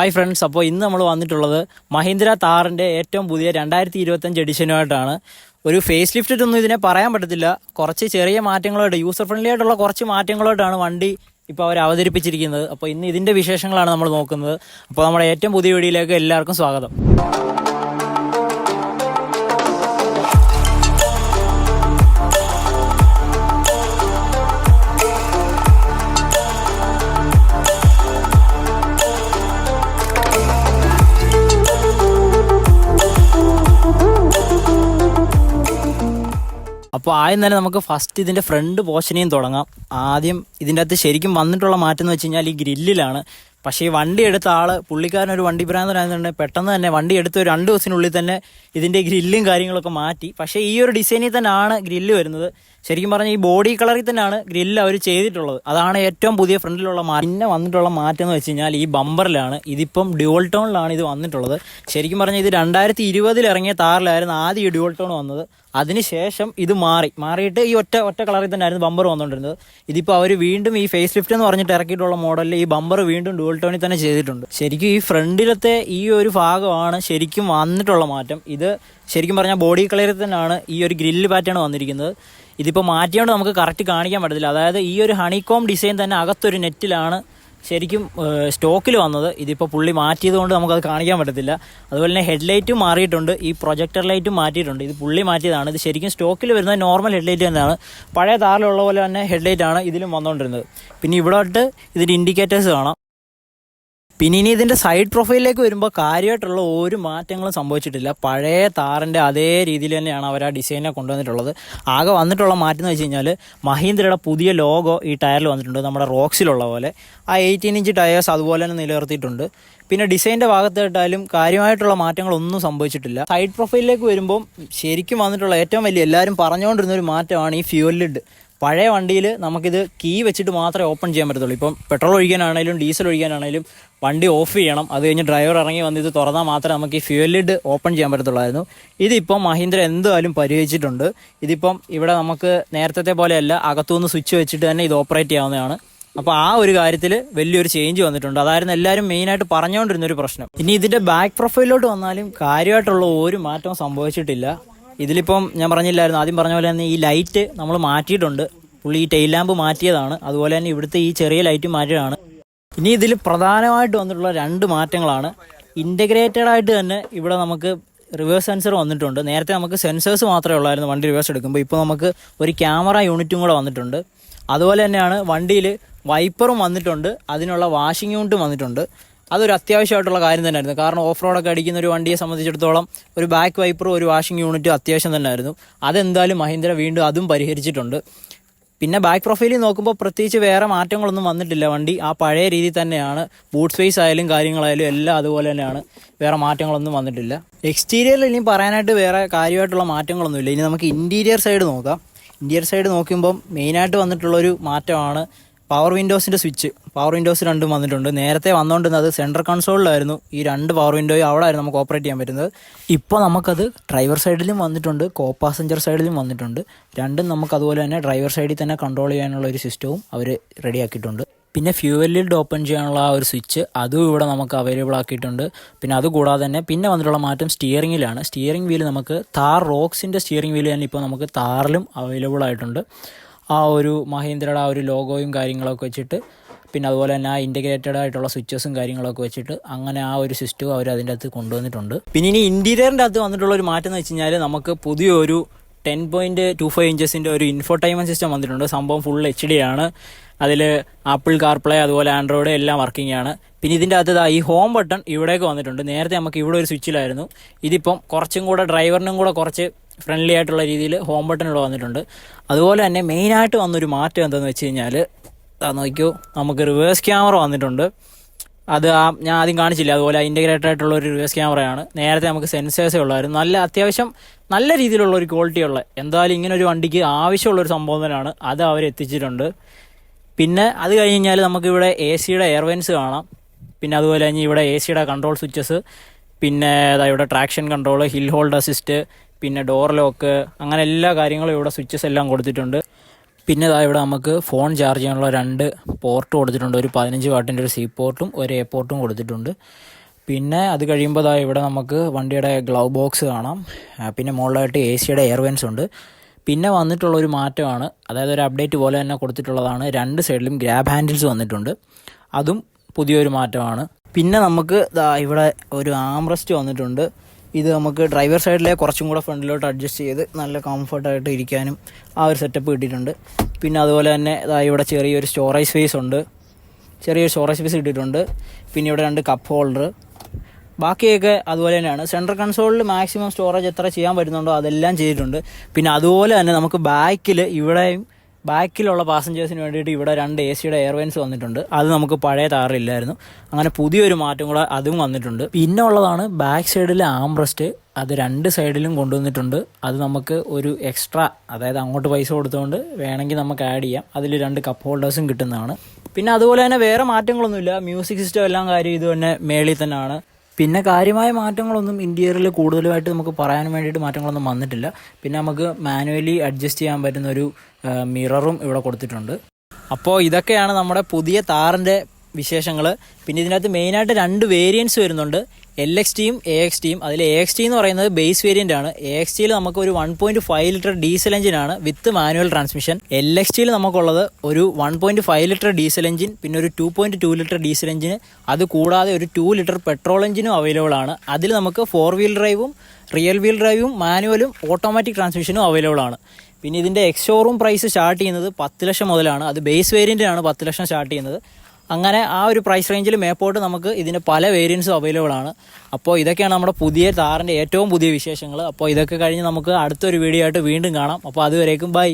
Hi friends അപ്പോൾ ഇന്ന് നമ്മൾ വന്നിട്ടുള്ളത് മഹീന്ദ്ര താറിന്റെ ഏറ്റവും പുതിയ രണ്ടായിരത്തി ഇരുപത്തഞ്ച് എഡിഷനുമായിട്ടാണ് ഒരു ഫേസ് ലിഫ്റ്റ് ഒന്നും ഇതിനെ പറയാൻ പറ്റത്തില്ല. കുറച്ച് ചെറിയ മാറ്റങ്ങളായിട്ട് യൂസർ ഫ്രണ്ട്ലി ആയിട്ടുള്ള കുറച്ച് മാറ്റങ്ങളായിട്ടാണ് വണ്ടി ഇപ്പോൾ അവർ അവതരിപ്പിച്ചിരിക്കുന്നത്. അപ്പോൾ ഇന്ന് ഇതിന്റെ വിശേഷങ്ങളാണ് നമ്മൾ നോക്കുന്നത്. അപ്പോൾ നമ്മുടെ ഏറ്റവും പുതിയ വീഡിയോയിലേക്ക് എല്ലാവർക്കും സ്വാഗതം. അപ്പോൾ ആദ്യം തന്നെ നമുക്ക് ഫസ്റ്റ് ഇതിന്റെ ഫ്രണ്ട് പോർഷനെയും തുടങ്ങാം. ആദ്യം ഇതിന്റെ അകത്ത് ശരിക്കും വന്നിട്ടുള്ള മാറ്റം എന്ന് വെച്ച് കഴിഞ്ഞാൽ ഈ ഗ്രില്ലിലാണ്. പക്ഷേ ഈ വണ്ടി എടുത്ത ആൾ പുള്ളിക്കാരൻ ഒരു വണ്ടി ഭ്രാന്തനായതുകൊണ്ട് പെട്ടെന്ന് തന്നെ വണ്ടി എടുത്ത് ഒരു രണ്ട് ദിവസത്തിനുള്ളിൽ തന്നെ ഇതിന്റെ ഗ്രില്ലും കാര്യങ്ങളൊക്കെ മാറ്റി. പക്ഷേ ഈ ഒരു ഡിസൈനിൽ തന്നെയാണ് ഗ്രില്ല് വരുന്നത്. ശരിക്കും പറഞ്ഞാൽ ഈ ബോഡി കളറിൽ തന്നെയാണ് ഗ്രില്ല് അവർ ചെയ്തിട്ടുള്ളത്. അതാണ് ഏറ്റവും പുതിയ ഫ്രണ്ടിലുള്ള മാറ്റം. പിന്നെ വന്നിട്ടുള്ള മാറ്റം എന്ന് വെച്ച് കഴിഞ്ഞാൽ ഈ ബമ്പറിലാണ്. ഇതിപ്പം ഡ്യുവൽ ടോണിലാണ് ഇത് വന്നിട്ടുള്ളത്. ശരിക്കും പറഞ്ഞാൽ ഇത് രണ്ടായിരത്തി ഇരുപതിൽ ഇറങ്ങിയ താറിലായിരുന്നു ആദ്യം ഈ ഡ്യുവൽ ടോൺ വന്നത്. അതിനുശേഷം ഇത് മാറി. മാറിയിട്ട് ഈ ഒറ്റ ഒറ്റ കളറിൽ തന്നെ ആയിരുന്നു ബമ്പർ വന്നുകൊണ്ടിരുന്നത് ഇതിപ്പോൾ അവർ വീണ്ടും ഈ ഫേസ് ലിഫ്റ്റ് എന്ന് പറഞ്ഞിട്ട് ഇറക്കിയിട്ടുള്ള മോഡലിൽ ഈ ബമ്പർ വീണ്ടും ഡുവൽ ടോണിൽ തന്നെ ചെയ്തിട്ടുണ്ട്. ശരിക്കും ഈ ഫ്രണ്ടിലത്തെ ഈ ഒരു ഭാഗമാണ് ശരിക്കും വന്നിട്ടുള്ള മാറ്റം. ഇത് ശരിക്കും പറഞ്ഞാൽ ബോഡി കളറിൽ തന്നെയാണ് ഈ ഒരു ഗ്രില്ല് പാറ്റേൺ വന്നിരിക്കുന്നത്. ഇതിപ്പോൾ മാറ്റിയോണ്ട് നമുക്ക് കറക്റ്റ് കാണിക്കാൻ പറ്റത്തില്ല. അതായത് ഈ ഒരു ഹണികോം ഡിസൈൻ തന്നെ അകത്തൊരു നെറ്റിലാണ് ശരിക്കും സ്റ്റോക്കിൽ വന്നത് ഇതിപ്പോൾ പുള്ളി മാറ്റിയത് കൊണ്ട് നമുക്കത് കാണിക്കാൻ പറ്റത്തില്ല. അതുപോലെ തന്നെ ഹെഡ്ലൈറ്റും മാറിയിട്ടുണ്ട്. ഈ പ്രൊജക്ടർ ലൈറ്റും മാറ്റിയിട്ടുണ്ട്. ഇത് പുള്ളി മാറ്റിയതാണ്. ഇത് ശരിക്കും സ്റ്റോക്കിൽ വരുന്നത് നോർമൽ ഹെഡ് ലൈറ്റ് തന്നെയാണ്. പഴയ താറിലുള്ള പോലെ തന്നെ ഹെഡ്ലൈറ്റ് ആണ് ഇതിലും വന്നുകൊണ്ടിരുന്നത് പിന്നെ ഇവിടോട്ട് ഇതിന്റെ ഇൻഡിക്കേറ്റേഴ്സ് കാണാം. പിന്നെ ഇനി ഇതിന്റെ സൈഡ് പ്രൊഫൈലിലേക്ക് വരുമ്പോൾ കാര്യമായിട്ടുള്ള ഒരു മാറ്റങ്ങളും സംഭവിച്ചിട്ടില്ല. പഴയ താറിന്റെ അതേ രീതിയിൽ തന്നെയാണ് അവർ ആ ഡിസൈനെ കൊണ്ടുവന്നിട്ടുള്ളത്. ആകെ വന്നിട്ടുള്ള മാറ്റം എന്ന് വെച്ച് കഴിഞ്ഞാൽ മഹീന്ദ്രയുടെ പുതിയ ലോഗോ ഈ ടയറിൽ വന്നിട്ടുണ്ട്. നമ്മുടെ റോക്സിലുള്ള പോലെ. ആ എയ്റ്റീൻ ഇഞ്ച് ടയേഴ്സ് അതുപോലെ തന്നെ നിലനിർത്തിയിട്ടുണ്ട്. പിന്നെ ഡിസൈന്റെ ഭാഗത്തായിട്ടാലും കാര്യമായിട്ടുള്ള മാറ്റങ്ങളൊന്നും സംഭവിച്ചിട്ടില്ല. സൈഡ് പ്രൊഫൈലിലേക്ക് വരുമ്പം ശരിക്കും വന്നിട്ടുള്ള ഏറ്റവും വലിയ എല്ലാവരും പറഞ്ഞുകൊണ്ടിരുന്ന ഒരു മാറ്റമാണ് ഈ ഫ്യൂൽ ലിഡ് പഴയ വണ്ടിയിൽ നമുക്കിത് കീ വെച്ചിട്ട് മാത്രമേ ഓപ്പൺ ചെയ്യാൻ പറ്റത്തുള്ളൂ. ഇപ്പം പെട്രോൾ ഒഴിക്കാനാണെങ്കിലും ഡീസൽ ഒഴിക്കാനാണെങ്കിലും വണ്ടി ഓഫ് ചെയ്യണം. അത് കഴിഞ്ഞ് ഡ്രൈവർ ഇറങ്ങി വന്ന് ഇത് തുറന്നാൽ മാത്രമേ നമുക്ക് ഈ ഫ്യൂൽ ലിഡ് ഓപ്പൺ ചെയ്യാൻ പറ്റത്തുള്ളായിരുന്നു. ഇതിപ്പം മഹീന്ദ്ര എന്തായാലും പരിഹരിച്ചിട്ടുണ്ട്. ഇതിപ്പം ഇവിടെ നമുക്ക് നേരത്തെ പോലെയല്ല അകത്തുനിന്ന് സ്വിച്ച് വെച്ചിട്ട് തന്നെ ഇത് ഓപ്പറേറ്റ് ചെയ്യാവുന്നതാണ്. അപ്പോൾ ആ ഒരു കാര്യത്തിൽ വലിയൊരു ചേഞ്ച് വന്നിട്ടുണ്ട്. അതായിരുന്നു എല്ലാവരും മെയിനായിട്ട് പറഞ്ഞുകൊണ്ടിരുന്ന ഒരു പ്രശ്നം. ഇനി ഇതിന്റെ ബാക്ക് പ്രൊഫൈലിലോട്ട് വന്നാലും കാര്യമായിട്ടുള്ള ഒരു മാറ്റവും സംഭവിച്ചിട്ടില്ല. ഇതിലിപ്പം ഞാൻ പറഞ്ഞില്ലായിരുന്നു ആദ്യം പറഞ്ഞ പോലെ തന്നെ ഈ ലൈറ്റ് നമ്മൾ മാറ്റിയിട്ടുണ്ട്. പുള്ളി ഈ ടെയിൽ ലാമ്പ് മാറ്റിയതാണ്. അതുപോലെ തന്നെ ഇവിടുത്തെ ഈ ചെറിയ ലൈറ്റ് മാറ്റിയതാണ്. ഇനി ഇതിൽ പ്രധാനമായിട്ട് വന്നിട്ടുള്ള രണ്ട് മാറ്റങ്ങളാണ്. ഇന്റഗ്രേറ്റഡ് ആയിട്ട് തന്നെ ഇവിടെ നമുക്ക് റിവേഴ്സ് സെൻസർ വന്നിട്ടുണ്ട്. നേരത്തെ നമുക്ക് സെൻസേഴ്സ് മാത്രമേ ഉള്ളായിരുന്നു വണ്ടി റിവേഴ്സ് എടുക്കുമ്പോൾ. ഇപ്പോൾ നമുക്ക് ഒരു ക്യാമറ യൂണിറ്റും കൂടെ വന്നിട്ടുണ്ട്. അതുപോലെ തന്നെയാണ് വണ്ടിയിൽ വൈപ്പറും വന്നിട്ടുണ്ട്. അതിനുള്ള വാഷിംഗ് യൂണിറ്റും വന്നിട്ടുണ്ട്. അതൊരു അത്യാവശ്യമായിട്ടുള്ള കാര്യം തന്നെയായിരുന്നു. കാരണം ഓഫ് റോഡൊക്കെ അടിക്കുന്ന ഒരു വണ്ടിയെ സംബന്ധിച്ചിടത്തോളം ഒരു ബാക്ക് വൈപ്പറും ഒരു വാഷിംഗ് യൂണിറ്റും അത്യാവശ്യം തന്നെയായിരുന്നു. അതെന്തായാലും മഹീന്ദ്ര വീണ്ടും അതും പരിഹരിച്ചിട്ടുണ്ട്. പിന്നെ ബാക്ക് പ്രൊഫൈലിൽ നോക്കുമ്പോൾ പ്രത്യേകിച്ച് വേറെ മാറ്റങ്ങളൊന്നും വന്നിട്ടില്ല. വണ്ടി ആ പഴയ രീതി തന്നെയാണ്. ബൂട്ട് സ്പേസ് ആയാലും കാര്യങ്ങളായാലും എല്ലാം അതുപോലെ തന്നെയാണ്. വേറെ മാറ്റങ്ങളൊന്നും വന്നിട്ടില്ല. എക്സ്റ്റീരിയറിൽ ഇനി പറയാനായിട്ട് വേറെ കാര്യമായിട്ടുള്ള മാറ്റങ്ങളൊന്നുമില്ല. ഇനി നമുക്ക് ഇന്റീരിയർ സൈഡ് നോക്കാം. ഇന്റീരിയർ സൈഡ് നോക്കുമ്പം മെയിനായിട്ട് വന്നിട്ടുള്ളൊരു മാറ്റമാണ് പവർ വിൻഡോസിന്റെ സ്വിച്ച് പവർ വിൻഡോസ് രണ്ടും വന്നിട്ടുണ്ട്. നേരത്തെ വന്നുകൊണ്ടിരുന്നത് സെൻട്രൽ കൺസോളിലായിരുന്നു ഈ രണ്ട് പവർ വിൻഡോയും അവിടെ ആയിരുന്നു നമുക്ക് ഓപ്പറേറ്റ് ചെയ്യാൻ പറ്റുന്നത്. ഇപ്പോൾ നമുക്കത് ഡ്രൈവർ സൈഡിലും വന്നിട്ടുണ്ട് കോ പാസഞ്ചർ സൈഡിലും വന്നിട്ടുണ്ട്. രണ്ടും നമുക്ക് അതുപോലെ തന്നെ ഡ്രൈവർ സൈഡിൽ തന്നെ കൺട്രോൾ ചെയ്യാനുള്ള ഒരു സിസ്റ്റവും അവർ റെഡിയാക്കിയിട്ടുണ്ട് പിന്നെ ഫ്യൂവൽ ലിഡ് ഓപ്പൺ ചെയ്യാനുള്ള ആ ഒരു സ്വിച്ച് അതും ഇവിടെ നമുക്ക് അവൈലബിൾ ആക്കിയിട്ടുണ്ട്. പിന്നെ അതുകൂടാതെ തന്നെ പിന്നെ വന്നിട്ടുള്ള മാറ്റം സ്റ്റിയറിങ്ങിലാണ് സ്റ്റിയറിംഗ് വീൽ നമുക്ക് താർ റോക്സിന്റെ സ്റ്റിയറിംഗ് വീൽ തന്നെ ഇപ്പോൾ നമുക്ക് താറിലും അവൈലബിൾ ആയിട്ടുണ്ട്. ആ ഒരു മഹീന്ദ്രയുടെ ആ ഒരു ലോഗോയും കാര്യങ്ങളൊക്കെ വെച്ചിട്ട് പിന്നെ അതുപോലെ തന്നെ ആ ഇന്റഗ്രേറ്റഡ് ആയിട്ടുള്ള സ്വിച്ചസും കാര്യങ്ങളൊക്കെ വെച്ചിട്ട് അങ്ങനെ ആ ഒരു സിസ്റ്റവും അവർ അതിന്റെ അകത്ത് കൊണ്ടുവന്നിട്ടുണ്ട്. പിന്നെ ഇനി ഇന്റീരിയറിന്റെ അകത്ത് വന്നിട്ടുള്ള ഒരു മാറ്റം എന്ന് വെച്ച് കഴിഞ്ഞാൽ നമുക്ക് പുതിയൊരു ടെൻ പോയിന്റ് ടു ഫൈവ് ഇഞ്ചസിന്റെ ഒരു ഇൻഫോർടൈൻമെന്റ് സിസ്റ്റം വന്നിട്ടുണ്ട്. സംഭവം ഫുൾ എച്ച് ഡി ആണ്. അതിൽ ആപ്പിൾ കാർപ്ലേ അതുപോലെ ആൻഡ്രോയിഡ് എല്ലാം വർക്കിംഗ് ആണ്. പിന്നെ ഇതിന്റെ അകത്ത് ഈ ഹോം ബട്ടൺ ഇവിടേക്ക് വന്നിട്ടുണ്ട്. നേരത്തെ നമുക്ക് ഇവിടെ ഒരു സ്വിച്ചിലായിരുന്നു ഇതിപ്പം കുറച്ചും കൂടെ ഡ്രൈവറിനും കൂടെ കുറച്ച് ഫ്രണ്ട്ലി ആയിട്ടുള്ള രീതിയിൽ ഹോം ബട്ടൺ ഇവിടെ വന്നിട്ടുണ്ട്. അതുപോലെ തന്നെ മെയിനായിട്ട് വന്നൊരു മാറ്റം എന്താണെന്ന് വെച്ച് കഴിഞ്ഞാൽ നോക്കിയോ നമുക്ക് റിവേഴ്സ് ക്യാമറ വന്നിട്ടുണ്ട്. അത് ആ ഞാൻ ആദ്യം കാണിച്ചില്ല അതുപോലെ ഇന്റഗ്രേറ്റഡ് ആയിട്ടുള്ള ഒരു റിവേഴ്സ് ക്യാമറയാണ് നേരത്തെ നമുക്ക് സെൻസേഴ്സേ ഉള്ളായിരുന്നു നല്ല അത്യാവശ്യം നല്ല രീതിയിലുള്ള ഒരു ക്വാളിറ്റി ഉള്ള എന്തായാലും ഇങ്ങനെ ഒരു വണ്ടിക്ക് ആവശ്യമുള്ള ഒരു സംഭവം തന്നെയാണ്. അത് അവർ എത്തിച്ചിട്ടുണ്ട്. പിന്നെ അത് കഴിഞ്ഞ് കഴിഞ്ഞാൽ നമുക്കിവിടെ എ സിയുടെ എയർവെൻസ് കാണാം. പിന്നെ അതുപോലെ തന്നെ ഇവിടെ എ സിയുടെ കൺട്രോൾ സ്വിച്ചസ് പിന്നെ ഇവിടെ traction control hill hold assist പിന്നെ ഡോർ ലോക്ക് അങ്ങനെ എല്ലാ കാര്യങ്ങളും ഇവിടെ സ്വിച്ചസ് എല്ലാം കൊടുത്തിട്ടുണ്ട്. പിന്നെ ഇതാ ഇവിടെ നമുക്ക് ഫോൺ ചാർജ് ചെയ്യാനുള്ള രണ്ട് പോർട്ട് കൊടുത്തിട്ടുണ്ട്. ഒരു പതിനഞ്ച് വാട്ടിന്റെ ഒരു സി പോർട്ടും ഒരു എ പോർട്ടും കൊടുത്തിട്ടുണ്ട്. പിന്നെ അത് കഴിയുമ്പോൾ ഇതാ ഇവിടെ നമുക്ക് വണ്ടിയുടെ ഗ്ലൗ ബോക്സ് കാണാം. പിന്നെ മുകളിലായിട്ട് എ സിയുടെ എയർവെൻസ് ഉണ്ട്. പിന്നെ വന്നിട്ടുള്ള ഒരു മാറ്റമാണ്. അതായത് ഒരു അപ്ഡേറ്റ് പോലെ തന്നെ കൊടുത്തിട്ടുള്ളതാണ്. രണ്ട് സൈഡിലും ഗ്രാബ് ഹാൻഡിൽസ് വന്നിട്ടുണ്ട്. അതും പുതിയൊരു മാറ്റമാണ്. പിന്നെ നമുക്ക് ഇവിടെ ഒരു ആംറസ്റ്റ് വന്നിട്ടുണ്ട്. ഇത് നമുക്ക് ഡ്രൈവർ സൈഡിലെ കുറച്ചും കൂടെ ഫ്രണ്ടിലോട്ട് അഡ്ജസ്റ്റ് ചെയ്ത് നല്ല കംഫർട്ടായിട്ട് ഇരിക്കാനും ആ ഒരു സെറ്റപ്പ് കിട്ടിയിട്ടുണ്ട്. പിന്നെ അതുപോലെ തന്നെ ഇവിടെ ചെറിയൊരു സ്റ്റോറേജ് സ്പേസ് ഉണ്ട്. ചെറിയൊരു സ്റ്റോറേജ് സ്പേസ് ഇട്ടിട്ടുണ്ട്. പിന്നെ ഇവിടെ രണ്ട് കപ്പ് ഹോൾഡർ ബാക്കിയൊക്കെ അതുപോലെ തന്നെയാണ്. സെൻട്രൽ കൺസോളിൽ മാക്സിമം സ്റ്റോറേജ് എത്ര ചെയ്യാൻ പറ്റുന്നുണ്ടോ അതെല്ലാം ചെയ്തിട്ടുണ്ട്. പിന്നെ അതുപോലെ തന്നെ നമുക്ക് ബാക്കിൽ ഇവിടെയും ബാക്കിലുള്ള പാസഞ്ചേഴ്സിന് വേണ്ടിയിട്ട് ഇവിടെ രണ്ട് എ സിയുടെ എയർവെയിൻസ് വന്നിട്ടുണ്ട്. അത് നമുക്ക് പഴയ താറില്ലായിരുന്നു അങ്ങനെ പുതിയൊരു മാറ്റം കൂടെ അതും വന്നിട്ടുണ്ട്. പിന്നെ ഉള്ളതാണ് ബാക്ക് സൈഡിലെ ആംബ്രസ്റ്റ് അത് രണ്ട് സൈഡിലും കൊണ്ടുവന്നിട്ടുണ്ട്. അത് നമുക്ക് ഒരു എക്സ്ട്രാ അതായത് അങ്ങോട്ട് പൈസ കൊടുത്തുകൊണ്ട് വേണമെങ്കിൽ നമുക്ക് ആഡ് ചെയ്യാം. അതിൽ രണ്ട് കപ്പ് ഹോൾഡേഴ്സും കിട്ടുന്നതാണ്. പിന്നെ അതുപോലെ തന്നെ വേറെ മാറ്റങ്ങളൊന്നുമില്ല. മ്യൂസിക് സിസ്റ്റം എല്ലാം കാര്യം ഇത് തന്നെ മേളിൽ തന്നെയാണ്. പിന്നെ കാര്യമായ മാറ്റങ്ങളൊന്നും ഇന്റീരിയറിൽ കൂടുതലുമായിട്ട് നമുക്ക് പറയാൻ വേണ്ടിയിട്ട് മാറ്റങ്ങളൊന്നും വന്നിട്ടില്ല. പിന്നെ നമുക്ക് മാനുവലി അഡ്ജസ്റ്റ് ചെയ്യാൻ പറ്റുന്ന ഒരു മിററും ഇവിടെ കൊടുത്തിട്ടുണ്ട്. അപ്പോൾ ഇതൊക്കെയാണ് നമ്മുടെ പുതിയ താറിന്റെ വിശേഷങ്ങൾ പിന്നെ ഇതിനകത്ത് മെയിനായിട്ട് രണ്ട് വേരിയൻസ് വരുന്നുണ്ട്. എൽ എക്സ് ടിയും എ എക്സ് ടിയും അതിൽ എ എക്സ് ടി എന്ന് പറയുന്നത് ബേസ് വേരിയന്റ് ആണ്. എ എക്സ് ടിയിൽ നമുക്ക് ഒരു one point five litre diesel എഞ്ചിനാണ് with manual transmission L X ടിയിൽ നമുക്കുള്ളത് ഒരു one point five litre diesel engine പിന്നെ ഒരു two point two litre diesel എഞ്ചിന് അത് കൂടാതെ ഒരു ടു ലിറ്റർ പെട്രോൾ എഞ്ചിനും അവൈലബിൾ ആണ്. അതിൽ നമുക്ക് ഫോർ വീൽ ഡ്രൈവും റിയൽ വീൽ ഡ്രൈവും മാനുവലും ഓട്ടോമാറ്റിക് ട്രാൻസ്മിഷനും അവൈലബിൾ ആണ്. പിന്നെ ഇതിന്റെ എക്സ് ഷോറൂം പ്രൈസ് സ്റ്റാർട്ട് ചെയ്യുന്നത് പത്ത് ലക്ഷം മുതലാണ്. അത് ബേസ് വേരിയന്റിനാണ് പത്ത് ലക്ഷം സ്റ്റാർട്ട് ചെയ്യുന്നത്. അങ്ങനെ ആ ഒരു പ്രൈസ് റേഞ്ചിൽ മേപ്പോട്ട് നമുക്ക് ഇതിന്റെ പല വേരിയൻസും അവൈലബിൾ ആണ്. അപ്പോൾ ഇതൊക്കെയാണ് നമ്മുടെ പുതിയ താറിന്റെ ഏറ്റവും പുതിയ വിശേഷങ്ങൾ അപ്പോൾ ഇതൊക്കെ കഴിഞ്ഞ് നമുക്ക് അടുത്തൊരു വീഡിയോ ആയിട്ട് വീണ്ടും കാണാം. അപ്പോൾ അതുവരേക്കും ബൈ